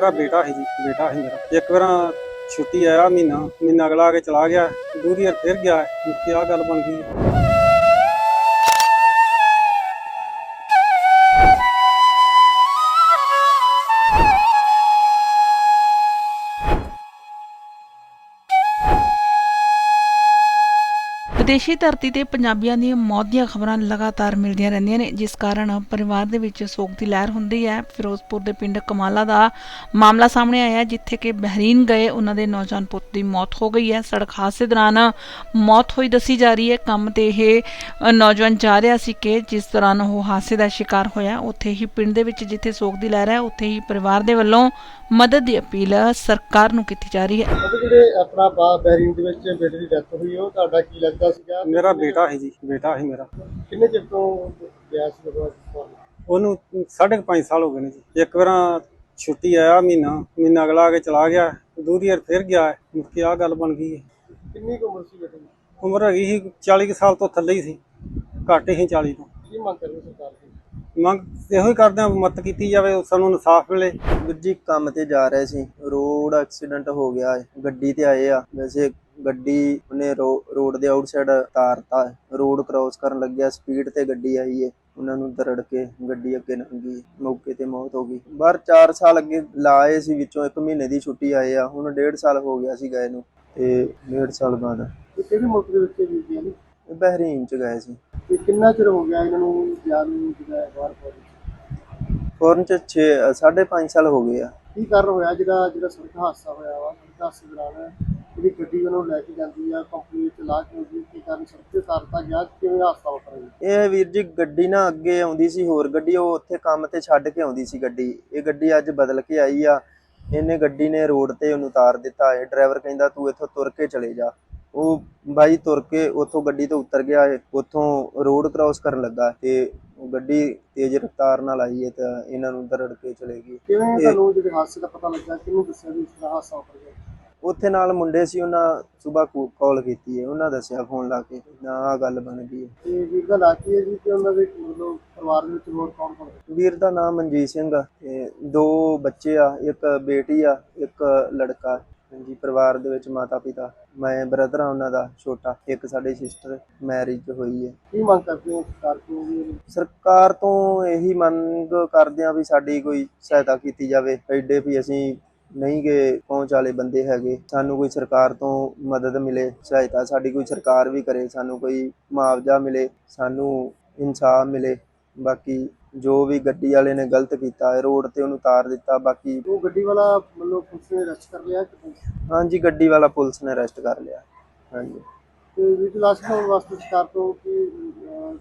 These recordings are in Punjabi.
ਮੇਰਾ ਬੇਟਾ ਹੈ ਜੀ, ਬੇਟਾ ਹੈ ਮੇਰਾ। ਇੱਕ ਵਾਰ ਛੁੱਟੀ ਆਇਆ ਮਹੀਨਾ ਮਹੀਨਾ ਅਗਲਾ ਆ ਕੇ ਚਲਾ ਗਿਆ। ਦੂਰੀ ਵਾਰ ਫਿਰ ਗਿਆ। ਕੀ ਆ ਗੱਲ ਬਣ ਗਈ। ਵਿਦੇਸ਼ੀ ਧਰਤੀ ਤੇ ਪੰਜਾਬੀਆਂ ਦੀਆਂ ਮੌਤ ਦੀਆਂ ਖਬਰਾਂ ਲਗਾਤਾਰ ਮਿਲਦੀਆਂ ਰਹਿੰਦੀਆਂ ਨੇ, ਜਿਸ ਕਾਰਨ ਪਰਿਵਾਰ ਦੇ ਵਿੱਚ ਸੋਗ ਦੀ ਲਹਿਰ ਹੁੰਦੀ ਹੈ। ਫਿਰੋਜ਼ਪੁਰ ਦੇ ਪਿੰਡ ਕਮਾਲਾ ਦਾ ਮਾਮਲਾ ਸਾਹਮਣੇ ਆਇਆ ਜਿੱਥੇ ਕਿ ਬਹਿਰੀਨ ਗਏ, ਉਹਨਾਂ ਦੇ ਨੌਜਵਾਨ ਪੁੱਤ ਦੀ ਮੌਤ ਹੋ ਗਈ ਹੈ। ਸੜਕ ਹਾਦਸੇ ਦੌਰਾਨ ਮੌਤ ਹੋਈ ਦੱਸੀ ਜਾ ਰਹੀ ਹੈ। ਕੰਮ ਤੇ ਇਹ ਨੌਜਵਾਨ ਜਾ ਰਿਹਾ ਸੀ ਕਿ ਜਿਸ ਦੌਰਾਨ ਉਹ ਹਾਦਸੇ ਦਾ ਸ਼ਿਕਾਰ ਹੋਇਆ, ਉੱਥੇ ਹੀ ਪਿੰਡ ਦੇ ਵਿੱਚ ਜਿੱਥੇ ਸੋਗ ਦੀ ਲਹਿਰ ਹੈ, ਉੱਥੇ ਹੀ ਪਰਿਵਾਰ ਦੇ ਵੱਲੋਂ ਮਦਦ ਦੀ ਅਪੀਲ ਸਰਕਾਰ ਨੂੰ ਕੀਤੀ ਜਾ ਰਹੀ ਹੈ। ਜਿਹੜੇ ਆਪਣਾ ਬਾ ਬਹਿਰੀਨ ਦੇ ਵਿੱਚ ਬੇਟੇ ਦੀ ਡੈਥ ਹੋਈ ਉਹ ਤੁਹਾਡਾ ਕੀ ਲੱਗਦਾ ਸੀਗਾ? ਮੇਰਾ ਬੇਟਾ ਹੈ ਜੀ ਬੇਟਾ ਹੈ ਮੇਰਾ। ਕਿੰਨੇ ਚਿਰ ਤੋਂ ਗਿਆ ਸੀ ਤੁਹਾਨੂੰ? ਉਹਨੂੰ ਸਾਢੇ ਕੁ ਪੰਜ ਸਾਲ ਹੋ ਗਏ ਨੇ ਜੀ। ਇੱਕ ਵਾਰ ਛੁੱਟੀ ਆਇਆ ਮਹੀਨਾ ਮਹੀਨਾ ਅਗਲਾ ਕੇ ਚਲਾ ਗਿਆ ਦੂਰੀ ਵਾਰ ਫਿਰ ਗਿਆ ਕੀ ਆ ਗੱਲ ਬਣ ਗਈ ਕਿੰਨੀ ਕੁ ਉਮਰ ਸੀ ਬੇਟੇ ਦੀ? ਉਮਰ ਹੈਗੀ ਸੀ 40 ਕੁ ਸਾਲ ਤੋਂ ਥੱਲੇ ਹੀ ਸੀ ਘੱਟ ਹੀ 40 ਤੋਂ। ਕੀ ਮੰਗ ਕਰਦੇ ਸਰਕਾਰ ਤੋਂ? ਮੰਗ ਇਹੋ ਹੀ ਕਰਦੇ ਆ ਮਦਦ ਕੀਤੀ ਜਾਵੇ ਸਾਨੂੰ ਇਨਸਾਫ ਮਿਲੇ। ਵੀਰ ਜੀ ਕੰਮ ਤੇ ਜਾ ਰਹੇ ਸੀ। ਰੋਡ ਐਕਸੀਡੈਂਟ ਹੋ ਗਿਆ ਹੈ। ਗੱਡੀ ਤੇ ਆਏ ਆ। ਵੈਸੇ ਗੱਡੀ ਉਹਨੇ ਰੋਡ ਦੇ ਆਊਟਸਾਈਡ ਤਾਰਤਾ ਰੋਡ ਕ੍ਰਾਸ ਕਰਨ ਲੱਗਿਆ। ਸਪੀਡ ਤੇ ਗੱਡੀ ਆਈ ਏ। ਉਹਨਾਂ ਨੂੰ ਦਰੜ ਕੇ ਗੱਡੀ ਅੱਗੇ ਲੰਘੀ ਮੌਕੇ ਤੇ ਮੌਤ ਹੋ ਗਈ। ਬਾਹਰ 4 ਸਾਲ ਅੱਗੇ ਲਾਏ ਸੀ ਵਿੱਚੋਂ 1 ਮਹੀਨੇ ਦੀ ਛੁੱਟੀ ਆਏ ਆ। ਹੁਣ 1.5 ਸਾਲ ਹੋ ਗਿਆ ਸੀ ਗਏ ਨੂੰ ਤੇ 1.5 ਸਾਲ ਬਾਅਦ ਇਹ ਕਿਹੜੇ ਮੁਲਕ ਦੇ ਵਿੱਚ ਵੀ ਗਿਆ ਨੇ? ਬਹਿਰੀਨ ਚ ਗਏ ਸੀ। ਤੇ ਕਿੰਨਾ ਚਿਰ ਹੋ ਗਿਆ ਇਹਨਾਂ ਨੂੰ ਗਿਆ ਨੂੰ ਜਿਹੜਾ ਬਾਹਰ ਪਹੁੰਚ ਫੋਰਨ ਚ 6 5.5 ਸਾਲ ਹੋ ਗਏ ਆ। ਕੀ ਕਾਰਨ ਹੋਇਆ ਜਿਹੜਾ ਜਿਹੜਾ ਸੜਕ ਹਾਦਸਾ ਹੋਇਆ ਵਾ? ਸੜਕ ਹਾਦਸੇ ਦੌਰਾਨ ਜਿਹੜੀ ਗੱਡੀ ਉਹਨੂੰ ਲੈ ਕੇ ਜਾਂਦੀ ਆ ਕੰਪਨੀ ਵਿੱਚ ਲਾ ਕੇ ਉਹਦੀ ਕੀ ਕਾਰਨ ਸੜਕ ਤੇ ਤਾਰਤਾ ਗਿਆ? ਕਿਵੇਂ ਹਾਦਸਾ ਵਾਪਰਿਆ? ਇਹ ਵੀਰ ਜੀ ਗੱਡੀ ਨਾ ਅੱਗੇ ਆਉਂਦੀ ਸੀ ਹੋਰ ਗੱਡੀ ਉਹ ਉੱਥੇ ਕੰਮ ਤੇ ਛੱਡ ਕੇ ਆਉਂਦੀ ਸੀ ਗੱਡੀ। ਇਹ ਗੱਡੀ ਅੱਜ ਬਦਲ ਕੇ ਆਈ ਆ। ਇਹਨੇ ਗੱਡੀ ਨੇ ਰੋਡ ਤੇ ਉਹਨੂੰ ਉਤਾਰ ਦਿੱਤਾ। ਇਹ ਡਰਾਈਵਰ ਕਹਿੰਦਾ ਤੂੰ ਇੱਥੋਂ ਤੁਰ ਕੇ ਚਲੇ ਜਾ। ਉਹ ਬਾਈ ਤੁਰ ਕੇ ਉੱਥੋਂ ਗੱਡੀ ਤੋਂ ਉਤਰ ਗਿਆ ਇਹ ਉੱਥੋਂ ਰੋਡ ਕ੍ਰਾਸ ਕਰਨ ਲੱਗਾ ਤੇ ਉਹ ਗੱਡੀ ਤੇਜ਼ ਰਫ਼ਤਾਰ ਨਾਲ ਆਈ ਹੈ ਤਾਂ ਇਹਨਾਂ ਨੂੰ ਦਰੜ ਕੇ ਚਲੇ ਗਈ। ਕਿਵੇਂ ਤੁਹਾਨੂੰ ਜਿਹੜੇ ਹਾਦਸੇ ਦਾ ਪਤਾ ਲੱਗਾ ਕਿਹਨੂੰ ਦੱਸਿਆ ਵੀ ਇਸ ਤਰ੍ਹਾਂ ਹਾਦਸਾ ਵਾਪਰ ਗਿਆ? ਉੱਥੇ ਨਾਲ ਮੁੰਡੇ ਸੀ ਉਹਨਾਂ ਸਵੇਰ ਕਾਲ ਕੀਤੀ ਹੈ ਉਹਨਾਂ ਦੱਸਿਆ ਫੋਨ ਲਾ ਕੇ ਨਾ ਆਹ ਗੱਲ ਬਣ ਗਈ ਹੈ। ਤੇ ਵੀ ਗੱਲ ਆਖੀ ਹੈ ਜੀ ਕਿ ਉਹਨਾਂ ਦੇ ਮਤਲਬ ਪਰਿਵਾਰ ਦੇ ਵਿੱਚ ਹੋਰ ਕੌਣ ਕੌਣ ਹੈ? ਵੀਰ ਦਾ ਨਾਮ ਮਨਜੀਤ ਸਿੰਘ ਆ ਤੇ ਦੋ ਬੱਚੇ ਆ ਇੱਕ ਬੇਟੀ ਆ ਇੱਕ ਲੜਕਾ। ਹਾਂਜੀ ਪਰਿਵਾਰ ਦੇ ਵਿੱਚ ਮਾਤਾ ਪਿਤਾ ਮੈਂ ਬ੍ਰਦਰ ਆ ਉਹਨਾਂ ਦਾ ਛੋਟਾ ਇੱਕ ਸਾਡੀ ਸਿਸਟਰ ਮੈਰਿਜ ਹੋਈ ਹੈ। ਕੀ ਮੰਗ ਕਰਦੇ ਹੋ ਸਰਕਾਰ ਕੋਲ ਵੀ? ਸਰਕਾਰ ਤੋਂ ਇਹੀ ਮੰਗ ਕਰਦੇ ਆ ਵੀ ਸਾਡੀ ਕੋਈ ਸਹਾਇਤਾ ਕੀਤੀ ਜਾਵੇ। ਐਡੇ ਵੀ ਅਸੀਂ ਨਹੀਂ ਗੇ ਪਹੁੰਚ ਵਾਲੇ ਬੰਦੇ ਹੈਗੇ। ਸਾਨੂੰ ਕੋਈ ਸਰਕਾਰ ਤੋਂ ਮਦਦ ਮਿਲੇ ਸਹਾਇਤਾ ਸਾਡੀ ਕੋਈ ਸਰਕਾਰ ਵੀ ਕਰੇ ਸਾਨੂੰ ਕੋਈ ਮੁਆਵਜ਼ਾ ਮਿਲੇ ਸਾਨੂੰ ਇਨਸਾਫ ਮਿਲੇ। ਬਾਕੀ ਜੋ ਵੀ ਗੱਡੀ ਵਾਲੇ ਨੇ ਗਲਤ ਕੀਤਾ ਹੈ ਰੋਡ ਤੇ ਉਹਨੂੰ ਉਤਾਰ ਦਿੱਤਾ ਬਾਕੀ ਉਹ ਗੱਡੀ ਵਾਲਾ ਮਤਲਬ ਪੁਲਿਸ ਨੇ ਅਰੈਸਟ ਕਰ ਲਿਆ ਕਿ ਨਹੀਂ? ਹਾਂਜੀ ਗੱਡੀ ਵਾਲਾ ਪੁਲਿਸ ਨੇ ਅਰੈਸਟ ਕਰ ਲਿਆ। ਹਾਂਜੀ। ਤੇ ਵੀ ਲਾਸ਼ ਨੂੰ ਵਾਸਤੇ ਸਰਕਾਰ ਤੋਂ ਕੀ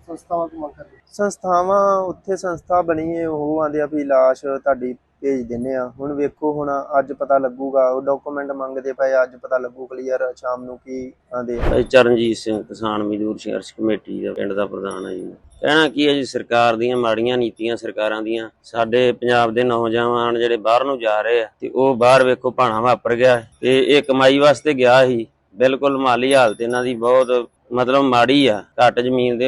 ਸੰਸਥਾਵਾਂ ਤੋਂ ਮੰਗ ਕਰਦੇ ਸੰਸਥਾਵਾਂ ਉੱਥੇ ਸੰਸਥਾ ਬਣੀ ਹੈ ਉਹ ਆਂਦੇ ਆ ਵੀ ਲਾਸ਼ ਤੁਹਾਡੀ ਭੇਜ ਦਿੰਨੇ ਆ। ਹੁਣ ਵੇਖੋ ਹੁਣ ਅੱਜ ਪਤਾ ਲੱਗੂਗਾ ਉਹ ਡਾਕੂਮੈਂਟ ਮੰਗਦੇ ਪਏ ਅੱਜ ਪਤਾ ਲੱਗੂ ਕਲੀਅਰ ਸ਼ਾਮ ਨੂੰ ਕੀ ਆਂਦੇ ਚਰਨਜੀਤ ਸਿੰਘ ਕਿਸਾਨ ਮਜ਼ਦੂਰ ਸੰਘਰਸ਼ ਕਮੇਟੀ ਦਾ ਪਿੰਡ ਦਾ ਪ੍ਰਧਾਨ ਹੈ ਜੀ। ਕਹਿਣਾ ਕੀ ਹੈ ਜੀ, ਸਰਕਾਰ ਦੀਆਂ ਮਾੜੀਆਂ ਨੀਤੀਆਂ, ਸਰਕਾਰਾਂ ਦੀਆਂ। ਸਾਡੇ ਪੰਜਾਬ ਦੇ ਨੌਜਵਾਨ ਜਿਹੜੇ ਬਾਹਰ ਨੂੰ ਜਾ ਰਹੇ ਆ, ਤੇ ਉਹ ਬਾਹਰ ਵੇਖੋ ਭਾਣਾ ਵਾਪਰ ਗਿਆ ਹੈ। ਤੇ ਇਹ ਕਮਾਈ ਵਾਸਤੇ ਗਿਆ ਸੀ। ਬਿਲਕੁਲ ਮਾਲੀ ਹਾਲਤ ਇਹਨਾਂ ਦੀ ਬਹੁਤ, ਮਤਲਬ ਮਾੜੀ ਆ। ਘੱਟ ਜ਼ਮੀਨ ਦੇ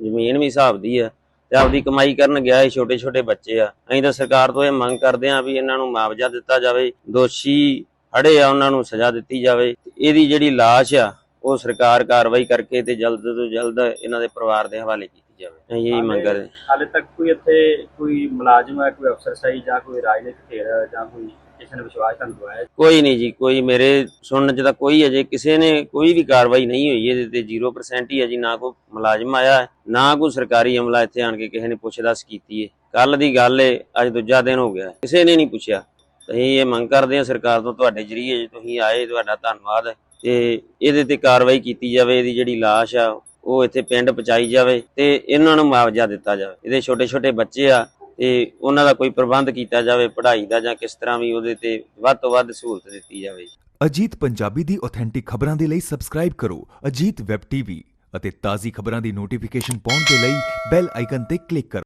ਜ਼ਮੀਨ ਵੀ ਹਿਸਾਬ ਦੀ ਆ। ਤੇ ਆਪਦੀ ਕਮਾਈ ਕਰਨ ਗਿਆ ਇਹ ਛੋਟੇ ਛੋਟੇ ਬੱਚੇ ਆ। ਅਸੀਂ ਤਾਂ ਸਰਕਾਰ ਤੋਂ ਇਹ ਮੰਗ ਕਰਦੇ ਆ ਵੀ ਇਹਨਾਂ ਨੂੰ ਮੁਆਵਜ਼ਾ ਦਿੱਤਾ ਜਾਵੇ, ਦੋਸ਼ੀ ਫੜੇ ਆ, ਉਹਨਾਂ ਨੂੰ ਸਜ਼ਾ ਦਿੱਤੀ ਜਾਵੇ। ਇਹਦੀ ਜਿਹੜੀ ਲਾਸ਼ ਆ, ਉਹ ਸਰਕਾਰ ਕਾਰਵਾਈ ਕਰਕੇ ਤੇ ਜਲਦ ਤੋਂ ਜਲਦ ਇਹਨਾਂ ਦੇ ਪਰਿਵਾਰ ਦੇ ਹਵਾਲੇ ਕੀਤੀ ਜਾਵੇ। ਅਸੀਂ ਇਹੀ ਮੰਗ ਹਾਲੇ ਤੱਕ ਕੋਈ ਇੱਥੇ ਕੋਈ ਮੁਲਾਜ਼ਮ ਹੈ ਕੋਈ ਅਫਸਰਸ਼ਾਹੀ ਜਾਂ ਕੋਈ ਰਾਜਨੀਤਿਕ ਧਿਰ ਜਾਂ ਕੋਈ ਕਿਸੇ ਨੇ ਵਿਸ਼ਵਾਸ ਤੁਹਾਨੂੰ ਦਵਾਇਆ? ਕੋਈ ਨਹੀਂ ਜੀ ਕੋਈ ਮੇਰੇ ਸੁਣਨ ਚ ਤਾਂ ਕੋਈ ਅਜੇ ਕਿਸੇ ਨੇ ਕੋਈ ਵੀ ਕਾਰਵਾਈ ਨਹੀਂ ਹੋਈ ਇਹਦੇ ਤੇ 0% ਹੀ ਹੈ ਜੀ ਨਾ ਕੋਈ ਮੁਲਾਜ਼ਮ ਆਇਆ ਹੈ, ਨਾ ਕੋਈ ਸਰਕਾਰੀ ਅਮਲਾ ਇੱਥੇ ਆਣ ਕੇ ਕਿਸੇ ਨੇ ਪੁੱਛਦਾਸ ਕੀਤੀ ਹੈ ਕੱਲ ਦੀ ਗੱਲ ਏ ਅੱਜ ਦੂਜਾ ਦਿਨ ਹੋ ਗਿਆ ਹੈ, ਕਿਸੇ ਨੇ ਨਹੀਂ ਪੁੱਛਿਆ। ਅਸੀਂ ਇਹ ਮੰਗ ਕਰਦੇ ਹਾਂ ਸਰਕਾਰ ਤੋਂ ਤੁਹਾਡੇ ਜਰੀਏ ਜੇ ਤੁਸੀਂ ਆਏ ਤੁਹਾਡਾ ਧੰਨਵਾਦ ਹੈ। ਤੇ ਇਹਦੇ ਤੇ ਕਾਰਵਾਈ ਕੀਤੀ ਜਾਵੇ ਇਹਦੀ ਜਿਹੜੀ ਲਾਸ਼ ਆ ਉਹ ਇੱਥੇ ਪਿੰਡ ਪਹੁੰਚਾਈ ਜਾਵੇ ਤੇ ਇਹਨਾਂ ਨੂੰ ਮੁਆਵਜ਼ਾ ਦਿੱਤਾ ਜਾਵੇ। ਇਹਦੇ ਛੋਟੇ ਛੋਟੇ ਬੱਚੇ ਆ ਤੇ ਉਹਨਾਂ ਦਾ ਕੋਈ ਪ੍ਰਬੰਧ ਕੀਤਾ ਜਾਵੇ, ਪੜ੍ਹਾਈ ਦਾ ਜਾਂ ਕਿਸ ਤਰ੍ਹਾਂ ਵੀ ਉਹਦੇ ਤੇ ਵੱਧ ਤੋਂ ਵੱਧ ਸਹੂਲਤ ਦਿੱਤੀ ਜਾਵੇ। ਅਜੀਤ ਪੰਜਾਬੀ ਦੀ ਆਥੈਂਟਿਕ ਖਬਰਾਂ ਦੇ ਲਈ ਸਬਸਕ੍ਰਾਈਬ ਕਰੋ ਅਜੀਤ ਵੈਬ ਟੀਵੀ ਅਤੇ ਤਾਜ਼ੀ ਖਬਰਾਂ ਦੀ ਨੋਟੀਫਿਕੇਸ਼ਨ ਪਾਉਣ ਦੇ ਲਈ ਬੈਲ ਆਈਕਨ ਤੇ ਕਲਿੱਕ ਕਰੋ।